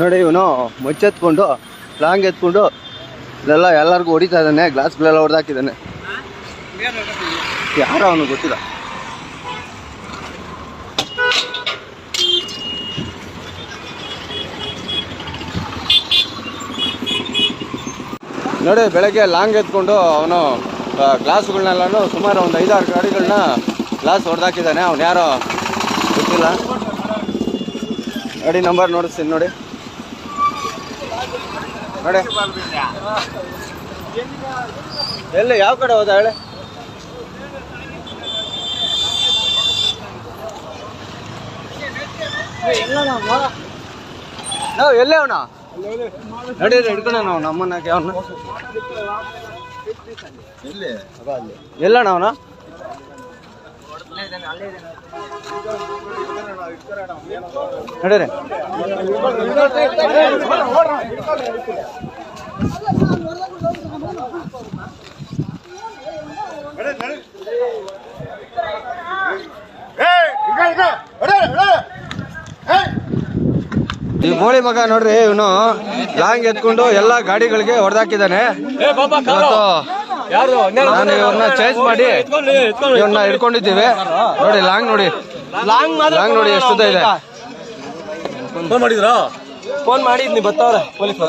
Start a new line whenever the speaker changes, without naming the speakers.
ನೋಡಿ ಇವನು ಮುಚ್ಚೆತ್ಕೊಂಡು ಲಾಂಗ್ ಎತ್ಕೊಂಡು, ಇಲ್ಲೆಲ್ಲ ಎಲ್ಲರಿಗೂ ಹೊಡಿತಾ ಇದ್ದಾನೆ ಗ್ಲಾಸ್ಗಳೆಲ್ಲ ಹೊಡೆದಾಕಿದ್ದಾನೆ ಯಾರು ಅವನು ಗೊತ್ತಿಲ್ಲ. ನೋಡಿ ಬೆಳಗ್ಗೆ ಲಾಂಗ್ ಎತ್ಕೊಂಡು ಅವನು ಗ್ಲಾಸ್ಗಳನ್ನೆಲ್ಲ ಸುಮಾರು ಒಂದು ಐದಾರು ಗಾಡಿಗಳನ್ನ ಗ್ಲಾಸ್ ಹೊಡೆದಾಕಿದ್ದಾನೆ ಅವನು ಯಾರೋ ಗೊತ್ತಿಲ್ಲ. ಗಾಡಿ ನಂಬರ್ ನೋಡಿಸ್ತೀನಿ ನೋಡಿ. ನೋಡಿ. ಎಲ್ಲಿ ಯಾವ ಕಡೆ ಹೋದ ಹೇಳಿ? ನಾವು ಎಲ್ಲೇ ಅವನ ನಡೀರಿ ಹಿಡ್ಕೊಂಡ ನಾವು ನಮ್ಮನ್ನ ಅವನ ಎಲ್ಲಣ್ಣ ಅವನ? ನಡೀರಿ. ಈ ಮೋಳಿ ಮಗ ನೋಡ್ರಿ ಇವನು ಲಾಂಗ್ ಎತ್ಕೊಂಡು ಎಲ್ಲಾ ಗಾಡಿಗಳಿಗೆ ಹೊಡೆದಾಕಿದ್ದಾನೆ. ನಾನು ಇವ್ರನ್ನ ಚೇಂಜ್ ಮಾಡಿ ಇವ್ರನ್ನ ಹಿಡ್ಕೊಂಡಿದ್ದೀವಿ. ನೋಡಿ ಲಾಂಗ್ ನೋಡಿ. ಲಾಂಗ್ ಲಾಂಗ್ ನೋಡಿ ಎಷ್ಟು ಇದೆ?
ಫೋನ್ ಮಾಡಿದ್ರಾ?
Phone ಮಾಡಿದ್ನಿ ಬತ್ತವ್ರೆ police